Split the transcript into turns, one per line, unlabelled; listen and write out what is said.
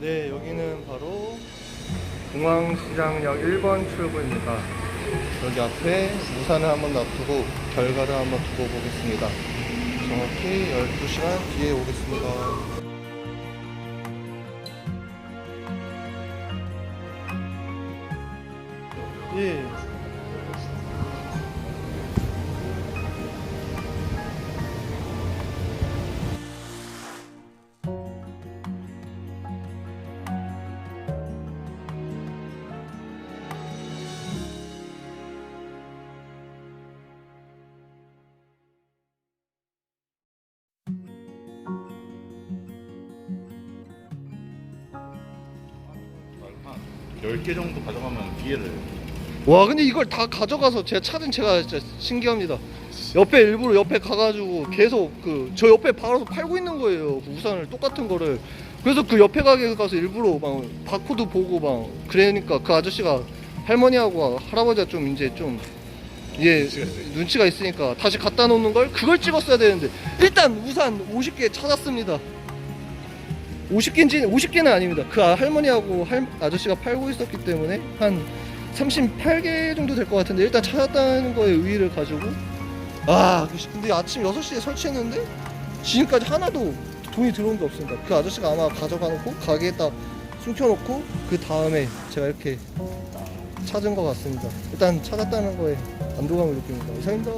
네, 여기는 바로 공항시장역 1번 출구입니다. 여기 앞에 우산을 한번 놔두고 결과를 한번 두고 보겠습니다. 정확히 12시간 뒤에 오겠습니다. 예.
10개 정도 가져가면 기회를.
와 근데 이걸 다 가져가서 제가 찾은 제가 진짜 신기합니다. 옆에 일부러 옆에 가가지고 계속 그 저 옆에 바로 팔고 있는 거예요. 그 우산을 똑같은 거를. 그래서 그 옆에 가게 가서 일부러 막 바코드 보고 막 그러니까 그 아저씨가 할머니하고 할아버지가 좀 이제 좀 예,
눈치가 있어요.
눈치가 있으니까 다시 갖다 놓는 걸 그걸 찍었어야 되는데 일단 우산 50개 찾았습니다 50개인지 50개는 아닙니다. 그 아- 할머니하고 할, 아저씨가 팔고 있었기 때문에 한 38개 정도 될 것 같은데 일단 찾았다는 거에 의의를 가지고 아 근데 아침 6시에 설치했는데 지금까지 하나도 돈이 들어온 게 없습니다. 그 아저씨가 아마 가져가 놓고 가게에다 숨겨놓고 그 다음에 제가 이렇게 찾은 것 같습니다. 일단 찾았다는 거에 안도감을 느낍니다. 이상입니다.